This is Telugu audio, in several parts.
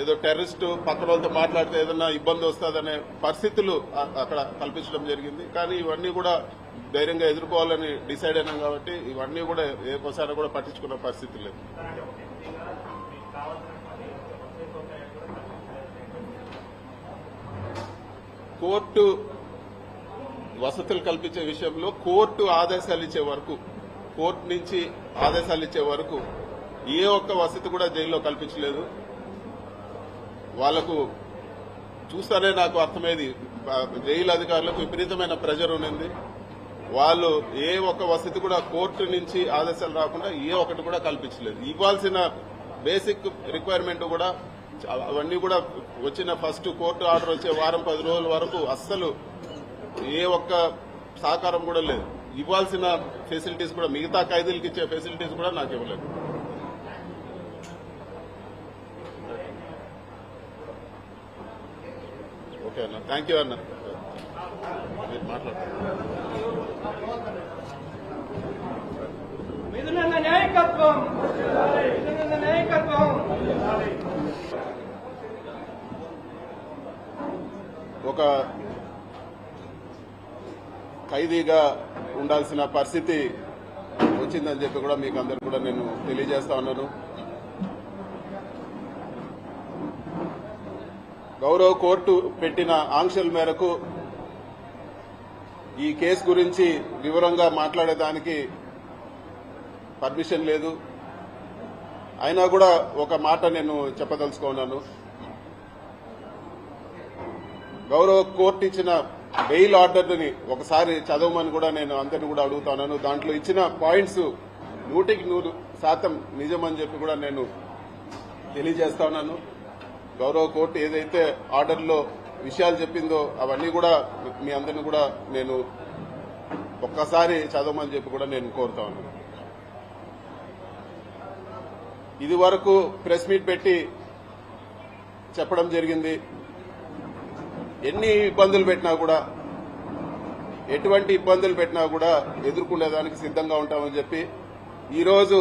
ఏదో టెర్రరిస్టు పక్కన వాళ్ళతో మాట్లాడితే ఏదన్నా ఇబ్బంది వస్తుందనే పరిస్థితులు అక్కడ కల్పించడం జరిగింది. కానీ ఇవన్నీ కూడా ధైర్యంగా ఎదుర్కోవాలని డిసైడ్ అయినాం కాబట్టి ఇవన్నీ కూడా ఏ ఒకసారి కూడా పట్టించుకున్న పరిస్థితి లేదు. కోర్టు వసతులు కల్పించే విషయంలో కోర్టు ఆదేశాలు ఇచ్చే వరకు కోర్టు నుంచి ఆదేశాలు ఇచ్చే వరకు ఏ ఒక్క వసతి కూడా జైల్లో కల్పించలేదు. వాళ్ళకు చూస్తానే నాకు అర్థమైంది. జైలు అధికారులకు విపరీతమైన ప్రెజర్ ఉన్నింది. వాళ్ళు ఏ ఒక్క వసతి కూడా కోర్టు నుంచి ఆదేశాలు రాకుండా ఏ ఒక్కటి కూడా కల్పించలేదు. ఇవ్వాల్సిన బేసిక్ రిక్వైర్మెంట్ కూడా అవన్నీ కూడా వచ్చిన ఫస్ట్ కోర్టు ఆర్డర్ వచ్చే వారం పది రోజుల వరకు అస్సలు ఏ ఒక్క సహకారం కూడా లేదు. ఇవ్వాల్సిన ఫెసిలిటీస్ కూడా మిగతా ఖైదీలకు ఇచ్చే ఫెసిలిటీస్ కూడా నాకు ఇవ్వలేదు. ఓకే అన్న. థ్యాంక్ యూ అన్న. మీరు నాయకత్వం. నాయకత్వం. ఒక ఖైదీగా ఉండాల్సిన పరిస్థితి వచ్చిందని చెప్పి కూడా మీకు అందరు కూడా నేను తెలియజేస్తా ఉన్నాను. గౌరవ కోర్టు పెట్టిన ఆంక్షల మేరకు ఈ కేసు గురించి వివరంగా మాట్లాడేదానికి పర్మిషన్ లేదు. అయినా కూడా ఒక మాట నేను చెప్పదలుచుకున్నాను. గౌరవ కోర్టు ఇచ్చిన బెయిల్ ఆర్డర్ని ఒకసారి చదవమని కూడా నేను అందరిని కూడా అడుగుతున్నాను దాంట్లో ఇచ్చిన పాయింట్స్ నూటికి నూరు శాతం నిజమని చెప్పి కూడా నేను తెలియజేస్తా ఉన్నాను. గౌరవ కోర్టు ఏదైతే ఆర్డర్లో విషయాలు చెప్పిందో అవన్నీ కూడా మీ అందరిని కూడా నేను ఒక్కసారి చదవమని చెప్పి కూడా నేను కోరుతా ఉన్నాను. ఇది వరకు ప్రెస్ మీట్ పెట్టి చెప్పడం జరిగింది. ఎన్ని ఇబ్బందులు పెట్టినా కూడా ఎటువంటి ఇబ్బందులు పెట్టినా కూడా ఎదుర్కొనేదానికి సిద్ధంగా ఉంటామని చెప్పి ఈరోజు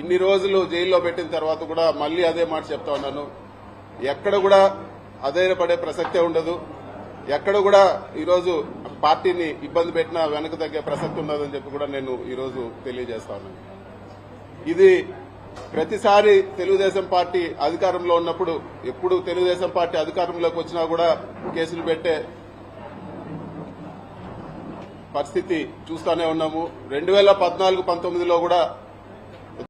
ఇన్ని రోజులు జైల్లో పెట్టిన తర్వాత కూడా మళ్ళీ అదే మాట చెప్తా ఉన్నాను. ఎక్కడ కూడా అధైర్యపడే ప్రసక్తే ఉండదు. ఎక్కడ కూడా ఈరోజు పార్టీని ఇబ్బంది పెట్టినా వెనక తగ్గే ప్రసక్తి ఉండదని చెప్పి కూడా నేను ఈరోజు తెలియజేస్తా ఉన్నాను. ఇది ప్రతిసారి తెలుగుదేశం పార్టీ అధికారంలో ఉన్నప్పుడు ఎప్పుడు తెలుగుదేశం పార్టీ అధికారంలోకి వచ్చినా కూడా కేసులు పెట్టే పరిస్థితి చూస్తూనే ఉన్నాము. రెండు వేల పద్నాలుగు పంతొమ్మిదిలో కూడా